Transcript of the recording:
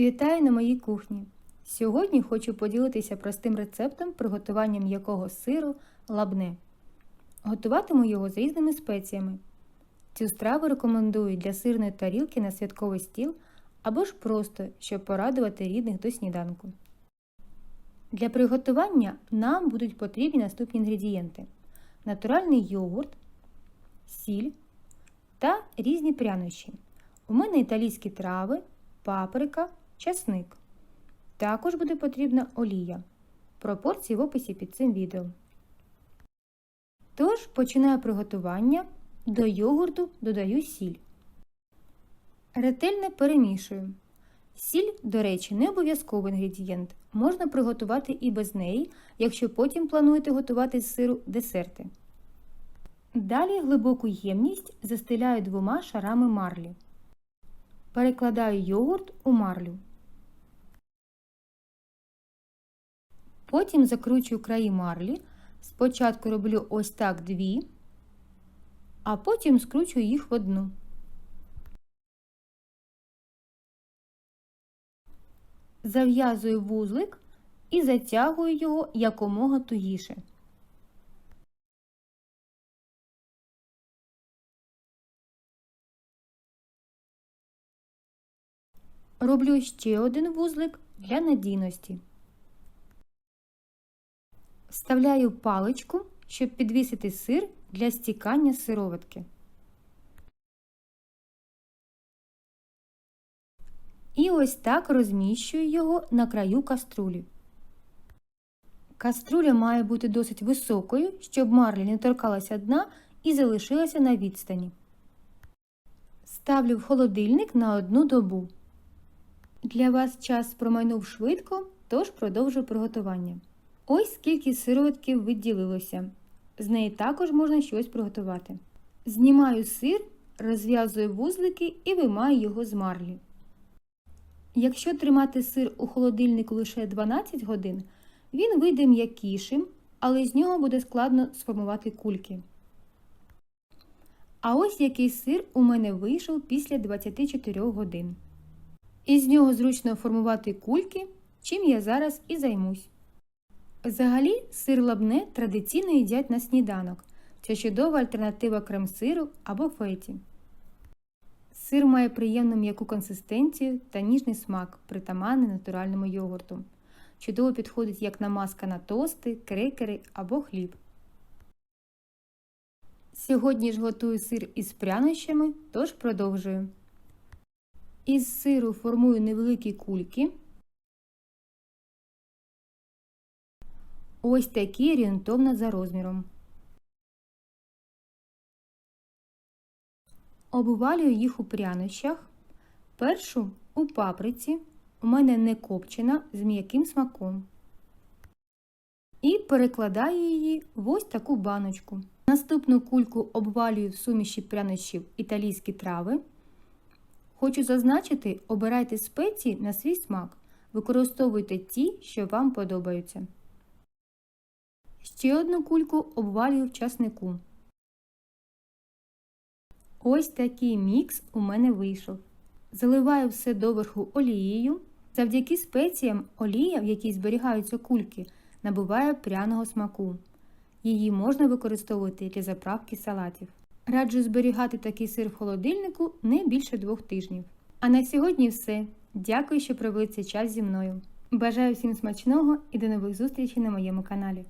Вітаю на моїй кухні! Сьогодні хочу поділитися простим рецептом приготування м'якого сиру лабне. Готуватиму його з різними спеціями. Цю страву рекомендую для сирної тарілки на святковий стіл або ж просто, щоб порадувати рідних до сніданку. Для приготування нам будуть потрібні наступні інгредієнти: натуральний йогурт, сіль та різні прянощі. У мене італійські трави, паприка, часник. Також буде потрібна олія. Пропорції в описі під цим відео. Тож, починаю приготування. До йогурту додаю сіль. Ретельно перемішую. Сіль, до речі, не обов'язковий інгредієнт. Можна приготувати і без неї, якщо потім плануєте готувати з сиру десерти. Далі глибоку ємність застеляю двома шарами марлі. Перекладаю йогурт у марлю. Потім закручую краї марлі. Спочатку роблю ось так дві, а потім скручую їх в одну. Зав'язую вузлик і затягую його якомога тугіше. Роблю ще один вузлик для надійності. Вставляю паличку, щоб підвісити сир для стікання сироватки. І ось так розміщую його на краю каструлі. Каструля має бути досить високою, щоб марлі не торкалася дна і залишилася на відстані. Ставлю в холодильник на одну добу. Для вас час промайнув швидко, тож продовжую приготування. Ось скільки сироватків відділилося. З неї також можна щось приготувати. Знімаю сир, розв'язую вузлики і виймаю його з марлі. Якщо тримати сир у холодильнику лише 12 годин, він вийде м'якішим, але з нього буде складно сформувати кульки. А ось який сир у мене вийшов після 24 годин. Із нього зручно формувати кульки, чим я зараз і займусь. Взагалі, сир лабне традиційно їдять на сніданок. Це чудова альтернатива крем-сиру або феті. Сир має приємну м'яку консистенцію та ніжний смак, притаманний натуральному йогурту. Чудово підходить як намазка на тости, крекери або хліб. Сьогодні ж готую сир із прянощами, тож продовжую. Із сиру формую невеликі кульки. Ось такі орієнтовно за розміром. Обвалюю їх у прянощах. Першу у паприці. У мене не копчена з м'яким смаком. І перекладаю її в ось таку баночку. Наступну кульку обвалюю в суміші прянощів італійські трави. Хочу зазначити, обирайте спеції на свій смак. Використовуйте ті, що вам подобаються. Ще одну кульку обвалюю в часнику. Ось такий мікс у мене вийшов. Заливаю все доверху олією. Завдяки спеціям олія, в якій зберігаються кульки, набуває пряного смаку. Її можна використовувати для заправки салатів. Раджу зберігати такий сир в холодильнику не більше двох тижнів. А на сьогодні все. Дякую, що провели цей час зі мною. Бажаю всім смачного і до нових зустрічей на моєму каналі.